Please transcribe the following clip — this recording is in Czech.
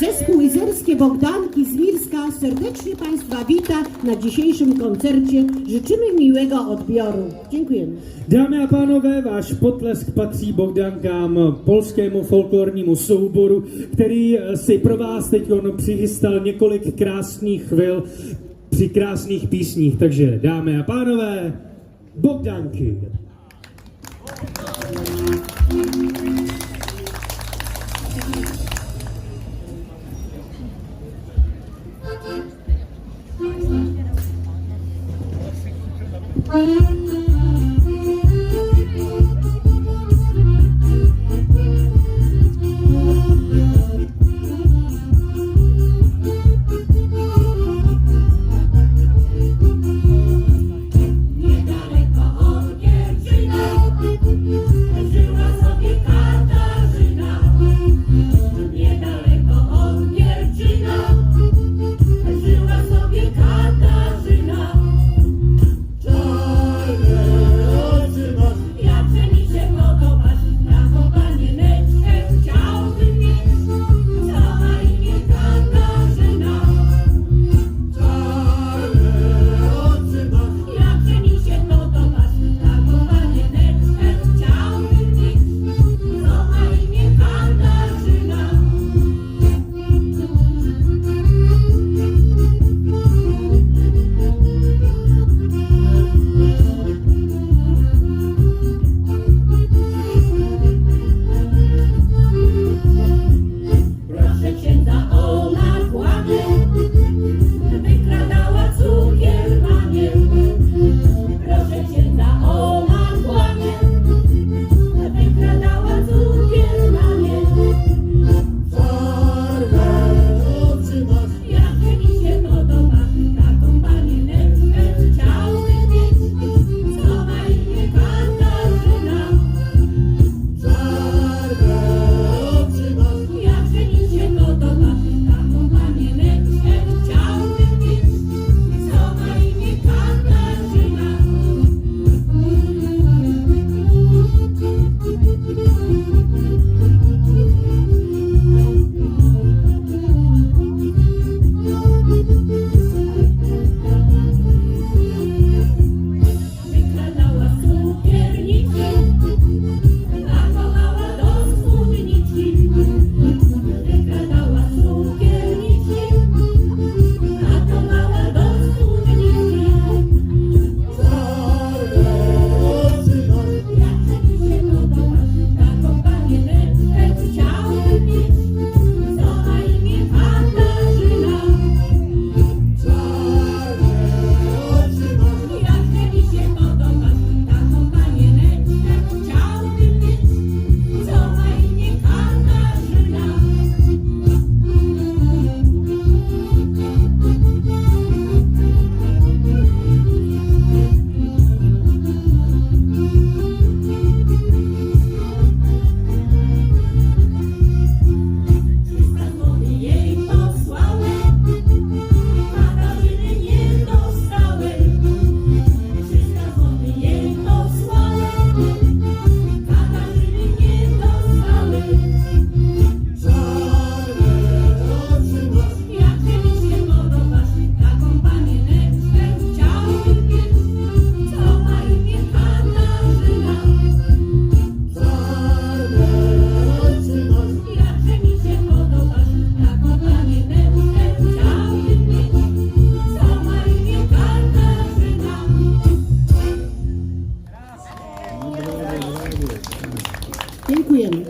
Zespół Izerskie Bogdanki z Wilska serdecznie Państwa wita na dzisiejszym koncercie. Życzymy miłego odbioru. Dziękujemy. Dámy a pánové, váš potlesk patří Bogdankám, polskému folklornímu souboru, který si pro vás teď on přihystal několik krásných chvil při krásných písních. Takže dámy a pánové, Bogdanky. Thank you. Thank you. Tiến quyền